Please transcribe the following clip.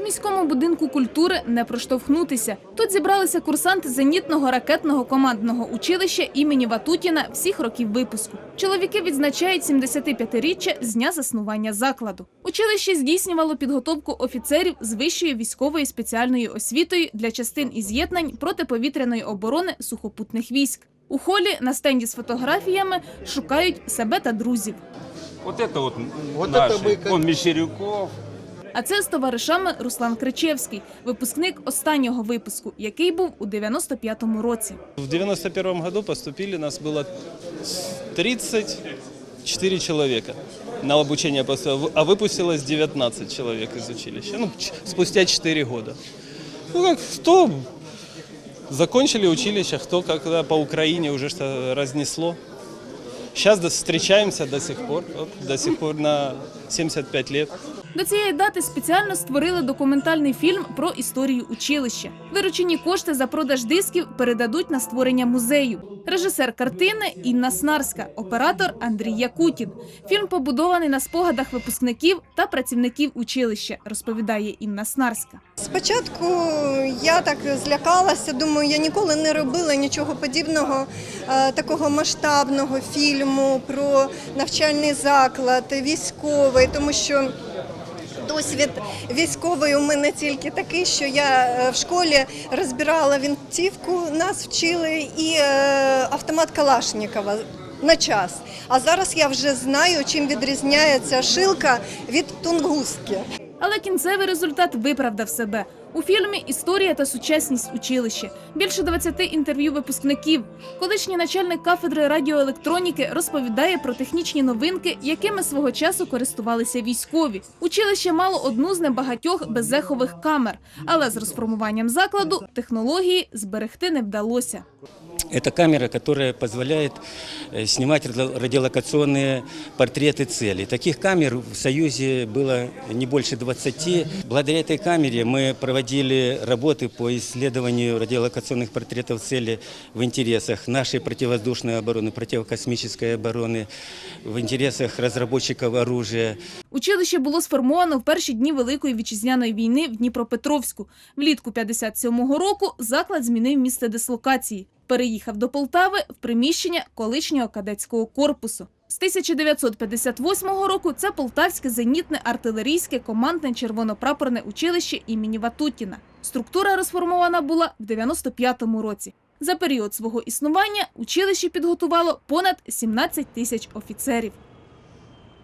В міському будинку культури не проштовхнутися. Тут зібралися курсанти зенітного ракетного командного училища імені Ватутіна всіх років випуску. Чоловіки відзначають 75-річчя з дня заснування закладу. Училище здійснювало підготовку офіцерів з вищою військовою спеціальною освітою для частин і з'єднань протиповітряної оборони сухопутних військ. У холі на стенді з фотографіями шукають себе та друзів. Вот это вот, Вот наши. это мы как- Он Мещеряков. А це з товаришами Руслан Кричевський, випускник останнього випуску, який був у 95-му році. В 91 году поступили, нас было 34 человека на поступило, а выпустилось 19 человек из училища, ну, спустя 4 года. Ну, как, кто закончили училище, кто когда по Украине уже что разнесло. Сейчас встречаемся до сих пор, до сих пор на 75 лет. До цієї дати спеціально створили документальний фільм про історію училища. Виручені кошти за продаж дисків передадуть на створення музею. Режисер картини Інна Снарська, оператор Андрій Якутін. Фільм побудований на спогадах випускників та працівників училища, розповідає Інна Снарська. Спочатку я так злякалася, думаю, я ніколи не робила нічого подібного, е, такого масштабного фільму про навчальний заклад, військовий, тому що. Досвід військовий у мене тільки такий, що я е, в школі розбирала вінтівку, нас вчили і е, автомат Калашнікова на час. А зараз я вже знаю, чим відрізняється шилка від тунгуски. Але кінцевий результат виправдав себе. У фільмі історія та сучасність училища. Більше 20 інтерв'ю випускників. Колишній начальник кафедри радіоелектроніки розповідає про технічні новинки, якими свого часу користувалися військові. Училище мало одну з небагатьох беззехових камер, але з розформуванням закладу технології зберегти не вдалося. Это камера, которая позволяет э, снимать радио- радиолокационные портреты целей. Таких камер в Союзе было не больше 20. Благодаря этой камере мы проводили работы по исследованию радиолокационных портретов цели в интересах нашей противовоздушной обороны, противокосмической обороны, в интересах разработчиков оружия, Училище було сформовано в перші дні Великої вітчизняної війни в Дніпропетровську. Влітку 57-го року заклад змінив місце дислокації. Переїхав до Полтави в приміщення колишнього кадетського корпусу. З 1958 року це Полтавське зенітне артилерійське командне червонопрапорне училище імені Ватутіна. Структура розформована була в 95-му році. За період свого існування училище підготувало понад 17 тисяч офіцерів.